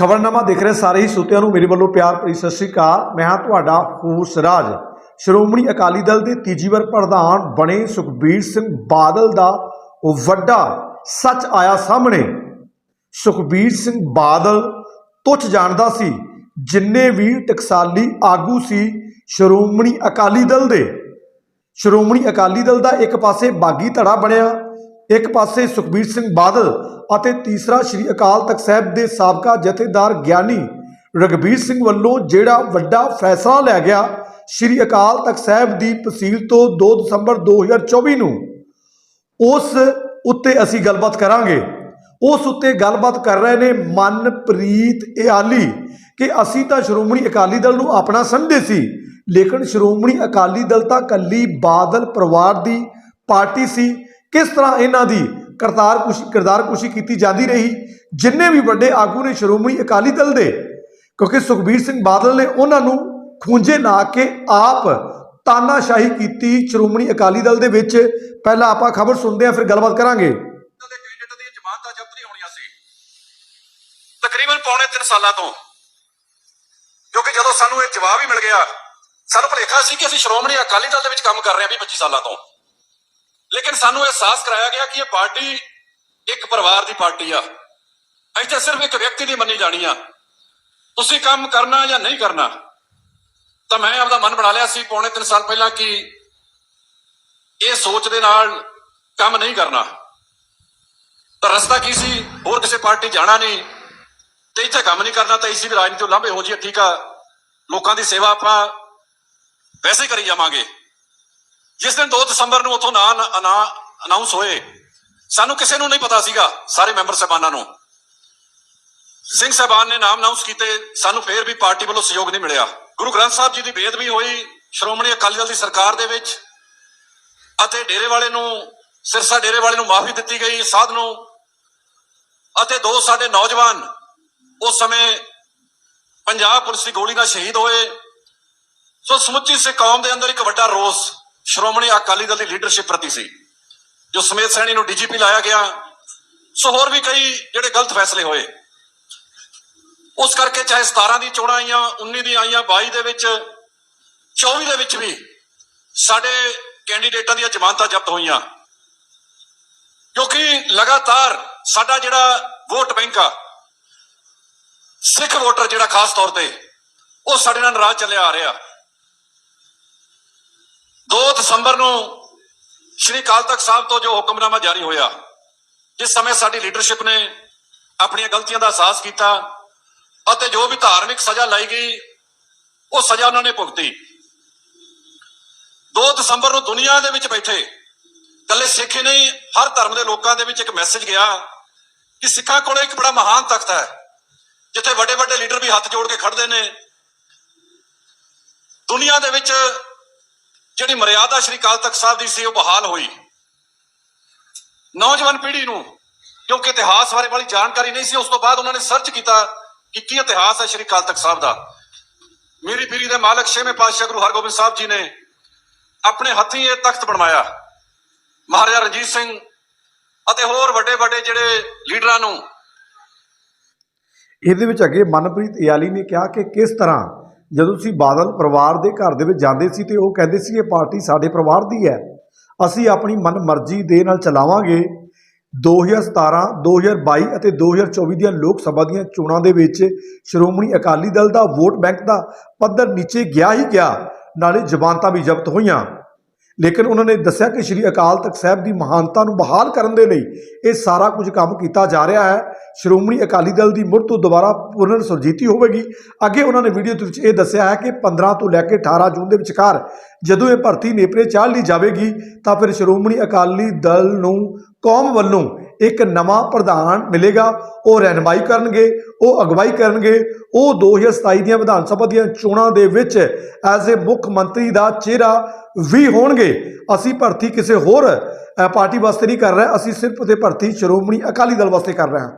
ਖਬਰਨਾਮਾ ਦੇਖ ਰਹੇ, ਸਾਰੇ ਹੀ ਸੁਤਿਆਂ ਨੂੰ ਮੇਰੇ ਵੱਲੋਂ ਪਿਆਰ ਭਰੀ ਸਤਿ ਸ੍ਰੀ ਅਕਾਲ। ਮੈਂ ਹਾਂ ਤੁਹਾਡਾ ਹੂਸ ਰਾਜ। ਸ਼੍ਰੋਮਣੀ ਅਕਾਲੀ ਦਲ ਦੇ ਤੀਜੀ ਵਾਰ ਪ੍ਰਧਾਨ ਬਣੇ ਸੁਖਬੀਰ ਸਿੰਘ ਬਾਦਲ ਦਾ ਵੱਡਾ ਸੱਚ ਆਇਆ ਸਾਹਮਣੇ। ਸੁਖਬੀਰ ਸਿੰਘ ਬਾਦਲ ਤੁੱਛ ਜਾਣਦਾ ਸੀ, ਜਿੰਨੇ ਵੀ ਟਕਸਾਲੀ ਆਗੂ ਸੀ ਸ਼੍ਰੋਮਣੀ ਅਕਾਲੀ ਦਲ ਦੇ। ਸ਼੍ਰੋਮਣੀ ਅਕਾਲੀ ਦਲ ਦਾ ਇੱਕ ਪਾਸੇ ਬਾਗੀ ਧੜਾ ਬਣਿਆ ਇੱਕ ਪਾਸੇ ਸੁਖਬੀਰ ਸਿੰਘ ਬਾਦਲ ਅਤੇ ਤੀਸਰਾ ਸ੍ਰੀ ਅਕਾਲ ਤਖਤ ਸਾਹਿਬ ਦੇ ਸਾਬਕਾ ਜਥੇਦਾਰ ਗਿਆਨੀ ਰਗਬੀਰ ਸਿੰਘ ਵੱਲੋਂ ਜਿਹੜਾ ਵੱਡਾ ਫੈਸਲਾ ਲਿਆ ਗਿਆ ਸ੍ਰੀ ਅਕਾਲ ਤਖਤ ਸਾਹਿਬ ਦੀ ਤਹਿਸੀਲ ਤੋਂ 2 ਦਸੰਬਰ 2024 ਨੂੰ, ਉਸ ਉੱਤੇ ਅਸੀਂ ਗੱਲਬਾਤ ਕਰਾਂਗੇ। ਉਸ ਉੱਤੇ ਗੱਲਬਾਤ ਕਰ ਰਹੇ ਨੇ ਮਨਪ੍ਰੀਤ ਇਆਲੀ ਕਿ ਅਸੀਂ ਤਾਂ ਸ਼੍ਰੋਮਣੀ ਅਕਾਲੀ ਦਲ ਨੂੰ ਆਪਣਾ ਸਮਝਦੇ ਸੀ, ਲੇਕਿਨ ਸ਼੍ਰੋਮਣੀ ਅਕਾਲੀ ਦਲ ਤਾਂ ਕੱਲੀ ਬਾਦਲ ਪਰਿਵਾਰ ਦੀ ਪਾਰਟੀ ਸੀ ਕਿਸ ਤਰ੍ਹਾਂ ਇਹਨਾਂ ਦੀ ਕਰਤਾਰ ਕੁਸ਼ੀ, ਕਿਰਦਾਰ ਕੁਸ਼ੀ ਕੀਤੀ ਜਾਂਦੀ ਰਹੀ? ਜਿੰਨੇ ਵੀ ਵੱਡੇ ਆਗੂ ਨੇ, ਸ਼੍ਰੋਮਣੀ ਅਕਾਲੀ ਦਲ ਦੇ, ਕਿਉਂਕਿ ਸੁਖਬੀਰ ਸਿੰਘ ਬਾਦਲ ਨੇ ਉਹਨਾਂ ਨੂੰ ਖੂੰਜੇ ਲਾ ਕੇ ਆਪ ਤਾਨਾਸ਼ਾਹੀ ਕੀਤੀ ਸ਼੍ਰੋਮਣੀ ਅਕਾਲੀ ਦਲ ਦੇ ਵਿੱਚ। ਪਹਿਲਾਂ ਆਪਾਂ ਖਬਰ ਸੁਣਦੇ ਹਾਂ, ਫਿਰ ਗੱਲਬਾਤ ਕਰਾਂਗੇ। ਦੇ ਕੈਂਡੀਡੇਟ ਦੀਆਂ ਜ਼ਮਾਨਤਾਂ ਜ਼ਬਤ ਨਹੀਂ ਹੋਣੀਆਂ ਸੀ ਤਕਰੀਬਨ ਪੌਣੇ 3 ਸਾਲਾਂ ਤੋਂ, ਕਿਉਂਕਿ ਜਦੋਂ ਸਾਨੂੰ ਇਹ ਜਵਾਬ ਹੀ ਮਿਲ ਗਿਆ, ਸਾਨੂੰ ਭੁਲੇਖਾ ਸੀ ਕਿ ਅਸੀਂ ਸ਼੍ਰੋਮਣੀ ਅਕਾਲੀ ਦਲ ਦੇ ਵਿੱਚ ਕੰਮ ਕਰ ਰਹੇ ਹਾਂ 25 ਸਾਲਾਂ ਤੋਂ। ਲੇਕਿਨ ਸਾਨੂੰ ਅਹਿਸਾਸ ਕਰਾਇਆ ਗਿਆ ਕਿ ਇਹ ਪਾਰਟੀ ਇੱਕ ਪਰਿਵਾਰ ਦੀ ਪਾਰਟੀ ਆ। ਇੱਥੇ ਸਿਰਫ ਇੱਕ ਵਿਅਕਤੀ ਦੀ ਮੰਨੀ ਜਾਣੀ ਆ। ਤੁਸੀਂ ਕੰਮ ਕਰਨਾ ਜਾਂ ਨਹੀਂ ਕਰਨਾ, ਤਾਂ ਮੈਂ ਆਪਦਾ ਮਨ ਬਣਾ ਲਿਆ ਸੀ ਪੌਣੇ 3 ਸਾਲ ਪਹਿਲਾਂ ਕਿ ਇਹ ਸੋਚ ਦੇ ਨਾਲ ਕੰਮ ਨਹੀਂ ਕਰਨਾ। ਤਾਂ ਰਸਤਾ ਕੀ ਸੀ? ਹੋਰ ਕਿਸੇ ਪਾਰਟੀ ਜਾਣਾ ਨਹੀਂ। ਤੇ ਇੱਥੇ ਕੰਮ ਨਹੀਂ ਕਰਨਾ ਤਾਂ ਇਸੇ ਵੀ ਰਾਜਨੀਤੀ ਤੋਂ ਲਾਂਭੇ ਹੋ ਜੀ ਠੀਕ ਆ। ਲੋਕਾਂ ਦੀ ਸੇਵਾ ਆਪਾਂ ਵੈਸੇ ਕਰੀ ਜਾਵਾਂਗੇ। ਜਿਸ ਦਿਨ 2 ਦਸੰਬਰ ਨੂੰ ਉਥੋਂ ਨਾ ਨਾ ਅਨਾਉਂਸ ਹੋਏ, ਸਾਨੂੰ ਕਿਸੇ ਨੂੰ ਨਹੀਂ ਪਤਾ ਸੀਗਾ, ਸਾਰੇ ਮੈਂਬਰ ਸਾਹਿਬਾਨਾਂ ਨੂੰ। ਸਿੰਘ ਸਾਹਿਬਾਨ ਨੇ ਨਾਮ ਅਨਾਉਂਸ ਕੀਤੇ, ਸਾਨੂੰ ਫੇਰ ਵੀ ਪਾਰਟੀ ਵੱਲੋਂ ਸਹਿਯੋਗ ਨਹੀਂ ਮਿਲਿਆ। ਗੁਰੂ ਗ੍ਰੰਥ ਸਾਹਿਬ ਜੀ ਦੀ ਬੇਅਦਬੀ ਹੋਈ, ਸ਼੍ਰੋਮਣੀ ਅਕਾਲੀ ਦਲ ਦੀ ਸਰਕਾਰ ਦੇ ਵਿੱਚ, ਅਤੇ ਡੇਰੇ ਵਾਲੇ ਨੂੰ, ਸਿਰਸਾ ਡੇਰੇ ਵਾਲੇ ਨੂੰ ਮਾਫੀ ਦਿੱਤੀ ਗਈ, ਸਾਧ ਨੂੰ। ਅਤੇ ਦੋ ਸਾਡੇ ਨੌਜਵਾਨ, ਉਸ ਸਮੇਂ ਪੰਜਾਬ ਪੁਲਿਸ ਦੀ ਗੋਲੀ ਨਾਲ ਸ਼ਹੀਦ ਹੋਏ। ਸੋ ਸਮੁੱਚੀ ਸਿੱਖ ਕੌਮ ਦੇ ਅੰਦਰ ਇੱਕ ਵੱਡਾ ਰੋਸ ਸ਼੍ਰੋਮਣੀ ਅਕਾਲੀ ਦਲ ਦੀ ਲੀਡਰਸ਼ਿਪ ਪ੍ਰਤੀ ਸੀ, ਜੋ ਸਮੇਤ ਸੈਣੀ ਨੂੰ ਡੀਜੀਪੀ ਲਾਇਆ ਗਿਆ, ਸੋ ਹੋਰ ਵੀ ਕਈ ਜਿਹੜੇ ਗਲਤ ਫੈਸਲੇ ਹੋਏ। ਉਸ ਕਰਕੇ ਚਾਹੇ 17 ਦੀ ਚੋਣਾਂ ਆਈਆਂ 19 ਦੀ ਆਈਆਂ 22 ਦੇ ਵਿੱਚ 24 ਦੇ ਵਿੱਚ ਵੀ ਸਾਡੇ ਕੈਂਡੀਡੇਟਾਂ ਦੀਆਂ ਜ਼ਮਾਨਤਾਂ ਜ਼ਬਤ ਹੋਈਆਂ। ਕਿਉਂਕਿ ਲਗਾਤਾਰ ਸਾਡਾ ਜਿਹੜਾ ਵੋਟ ਬੈਂਕ ਆ, ਸਿੱਖ ਵੋਟਰ ਜਿਹੜਾ ਖਾਸ ਤੌਰ ਤੇ, ਉਹ ਸਾਡੇ ਨਾਲ ਨਾਰਾਜ਼ ਚੱਲਿਆ ਆ ਰਿਹਾ। 2 ਦਸੰਬਰ ਨੂੰ ਸ਼੍ਰੀ ਅਕਾਲ ਤਖਤ ਸਾਹਿਬ ਤੋਂ ਜੋ ਹੁਕਮਨਾਮਾ ਜਾਰੀ ਹੋਇਆ, ਜਿਸ ਸਮੇਂ ਸਾਡੀ ਲੀਡਰਸ਼ਿਪ ਨੇ ਆਪਣੀਆਂ ਗਲਤੀਆਂ ਦਾ ਅਹਿਸਾਸ ਕੀਤਾ ਅਤੇ ਜੋ ਵੀ ਧਾਰਮਿਕ ਸਜ਼ਾ ਲਾਈ ਗਈ, ਉਹ ਸਜ਼ਾ ਉਹਨਾਂ ਨੇ ਭੁਗਤੀ। 2 ਦਸੰਬਰ ਨੂੰ ਦੁਨੀਆ ਦੇ ਵਿੱਚ ਬੈਠੇ ਕੱਲੇ ਸਿੱਖ ਹੀ ਨਹੀਂ, ਹਰ ਧਰਮ ਦੇ ਲੋਕਾਂ ਦੇ ਵਿੱਚ ਇੱਕ ਮੈਸੇਜ ਗਿਆ ਕਿ ਸਿੱਖਾਂ ਕੋਲ ਇੱਕ ਬੜਾ ਮਹਾਨ ਤਖਤ ਹੈ, ਜਿੱਥੇ ਵੱਡੇ ਵੱਡੇ ਲੀਡਰ ਵੀ ਹੱਥ ਜੋੜ ਕੇ ਖੜਦੇ ਨੇ। ਦੁਨੀਆ ਦੇ ਵਿੱਚ ਜਿਹੜੀ ਮਰਿਆਦਾ ਸ਼੍ਰੀ ਕਾਲ ਤਖਤ ਸਾਹਿਬ ਦੀ ਸੀ, ਉਹ ਬਹਾਲ ਹੋਈ। ਨੌਜਵਾਨ ਪੀੜ੍ਹੀ ਨੂੰ, ਕਿਉਂਕਿ ਇਤਿਹਾਸ ਬਾਰੇ ਬੜੀ ਜਾਣਕਾਰੀ ਨਹੀਂ ਸੀ, ਉਸ ਤੋਂ ਬਾਅਦ ਉਹਨਾਂ ਨੇ ਸਰਚ ਕੀਤਾ ਕਿ ਕੀ ਇਤਿਹਾਸ ਹੈ ਸ਼੍ਰੀ ਅਕਾਲ ਤਖਤ ਸਾਹਿਬ ਦਾ। ਮੇਰੀ ਪੀਰੀ ਦੇ ਮਾਲਕ ਛੇਵੇਂ ਪਾਤਸ਼ਾਹ ਗੁਰੂ ਹਰਗੋਬਿੰਦ ਸਾਹਿਬ ਜੀ ਨੇ ਆਪਣੇ ਹੱਥੀਂ ਇਹ ਤਖਤ ਬਣਵਾਇਆ। ਮਹਾਰਾਜਾ ਰਣਜੀਤ ਸਿੰਘ ਅਤੇ ਹੋਰ ਵੱਡੇ ਵੱਡੇ ਜਿਹੜੇ ਲੀਡਰਾਂ ਨੂੰ ਇਹਦੇ ਵਿੱਚ ਅੱਗੇ ਮਨਪ੍ਰੀਤ ਇਆਲੀ ਨੇ ਕਿਹਾ ਕਿ ਕਿਸ ਤਰ੍ਹਾਂ ਜਦੋਂ ਤੁਸੀਂ ਬਾਦਲ ਪਰਿਵਾਰ ਦੇ ਘਰ ਦੇ ਵਿੱਚ ਜਾਂਦੇ ਸੀ ਤੇ ਉਹ ਕਹਿੰਦੇ ਸੀ ਇਹ ਪਾਰਟੀ ਸਾਡੇ ਪਰਿਵਾਰ ਦੀ ਹੈ, ਅਸੀਂ ਆਪਣੀ ਮਨਮਰਜ਼ੀ ਦੇ ਨਾਲ ਚਲਾਵਾਂਗੇ। 2017 2022 ਅਤੇ 2024 ਦੀਆਂ ਲੋਕ ਸਭਾ ਦੀਆਂ ਚੋਣਾਂ ਦੇ ਵਿੱਚ ਸ਼੍ਰੋਮਣੀ ਅਕਾਲੀ ਦਲ ਦਾ ਵੋਟ ਬੈਂਕ ਦਾ ਪੱਧਰ ਨੀਚੇ ਗਿਆ ਹੀ ਗਿਆ, ਨਾਲੇ ਜ਼ਮਾਨਤਾਂ ਵੀ ਜ਼ਬਤ ਹੋਈਆਂ। ਲੇਕਿਨ ਉਹਨਾਂ ਨੇ ਦੱਸਿਆ ਕਿ ਸ਼੍ਰੀ ਅਕਾਲ ਤਖਤ ਸਾਹਿਬ ਦੀ ਮਹਾਨਤਾ ਨੂੰ ਬਹਾਲ ਕਰਨ ਦੇ ਲਈ ਇਹ ਸਾਰਾ ਕੁਝ ਕੰਮ ਕੀਤਾ ਜਾ ਰਿਹਾ ਹੈ। ਸ਼੍ਰੋਮਣੀ ਅਕਾਲੀ ਦਲ ਦੀ ਮੁੜ ਤੋਂ ਦੁਬਾਰਾ ਪੁਨਰ ਸੁਰਜੀਤੀ ਹੋਵੇਗੀ। ਅੱਗੇ ਉਹਨਾਂ ਨੇ ਵੀਡੀਓ ਦੇ ਵਿੱਚ ਇਹ ਦੱਸਿਆ ਹੈ ਕਿ 15 ਤੋਂ ਲੈ ਕੇ 18 ਜੂਨ ਦੇ ਵਿਚਕਾਰ ਜਦੋਂ ਇਹ ਭਰਤੀ ਨੇਪਰੇ ਚਾੜ ਲਈ ਜਾਵੇਗੀ, ਤਾਂ ਫਿਰ ਸ਼੍ਰੋਮਣੀ ਅਕਾਲੀ ਦਲ ਨੂੰ, ਕੌਮ ਵੱਲੋਂ ਇੱਕ ਨਵਾਂ ਪ੍ਰਧਾਨ ਮਿਲੇਗਾ, ਉਹ ਰਹਿਨਮਾਈ ਕਰਨਗੇ, ਉਹ ਅਗਵਾਈ ਕਰਨਗੇ। ਉਹ 2027 ਦੀਆਂ ਵਿਧਾਨ ਸਭਾ ਦੀਆਂ ਚੋਣਾਂ ਦੇ ਵਿੱਚ ਐਜ਼ ਏ ਮੁੱਖ ਮੰਤਰੀ ਦਾ ਚਿਹਰਾ ਵੀ ਹੋਣਗੇ। ਅਸੀਂ ਭਰਤੀ ਕਿਸੇ ਹੋਰ ਪਾਰਟੀ ਵਾਸਤੇ ਨਹੀਂ ਕਰ ਰਹੇ, ਅਸੀਂ ਸਿਰਫ ਤੇ ਭਰਤੀ ਸ਼੍ਰੋਮਣੀ ਅਕਾਲੀ ਦਲ ਵਾਸਤੇ ਕਰ ਰਹੇ ਹਾਂ।